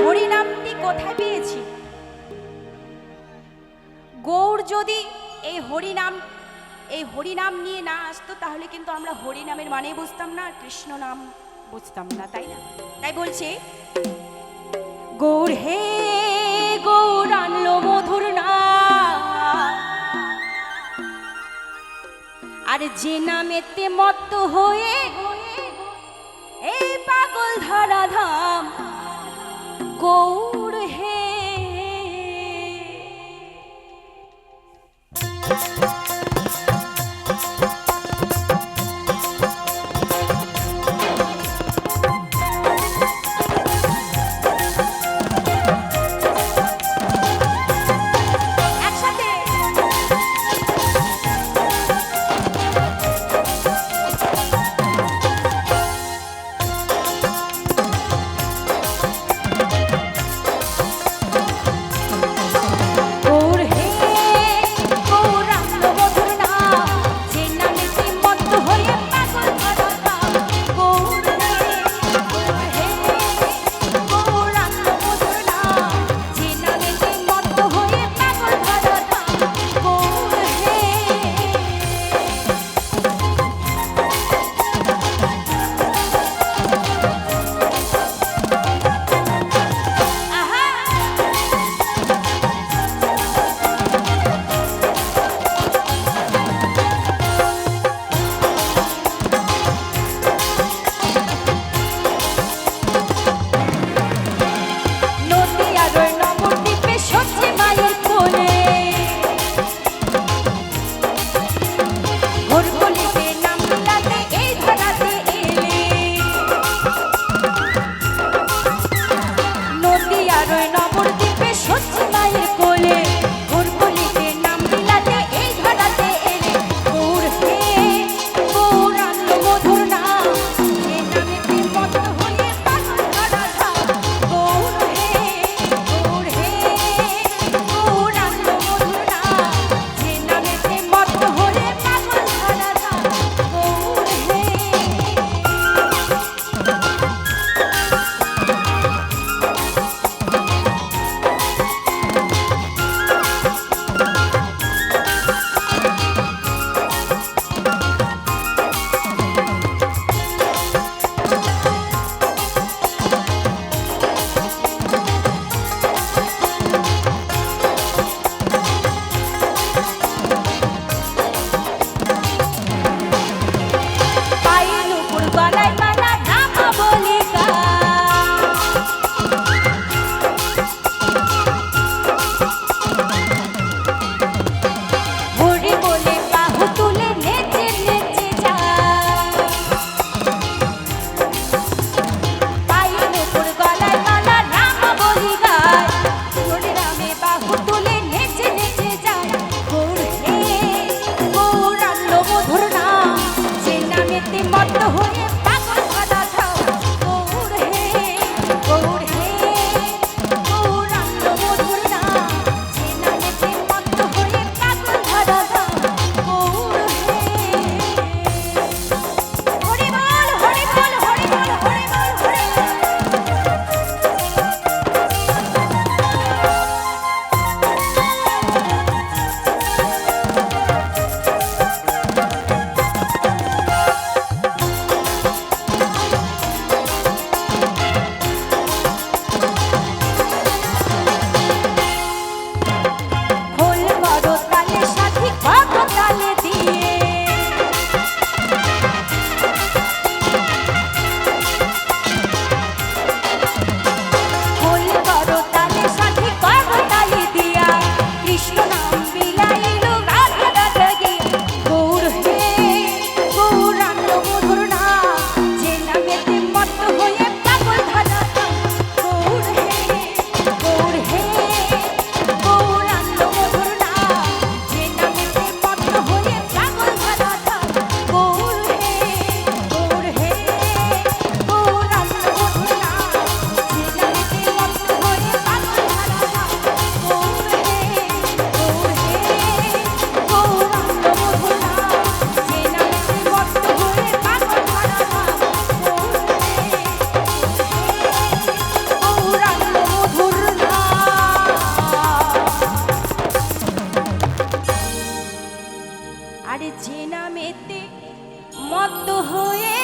হরিনামটি কোথায় পেয়েছি? গৌর যদি এই হরিনাম এই হরিনাম নিয়ে না আসতো, তাহলে কিন্তু আমরা হরিনামের মানে বুঝতাম না, কৃষ্ণ নাম বুঝতাম না, তাই না? তাই বলছি, গৌর হে গৌর, আনলো মধুর না আর যে নামেতে মত্ত হয়ে এই পাগল ধারাধাম। go যে নামেতে মত্ত হয়ে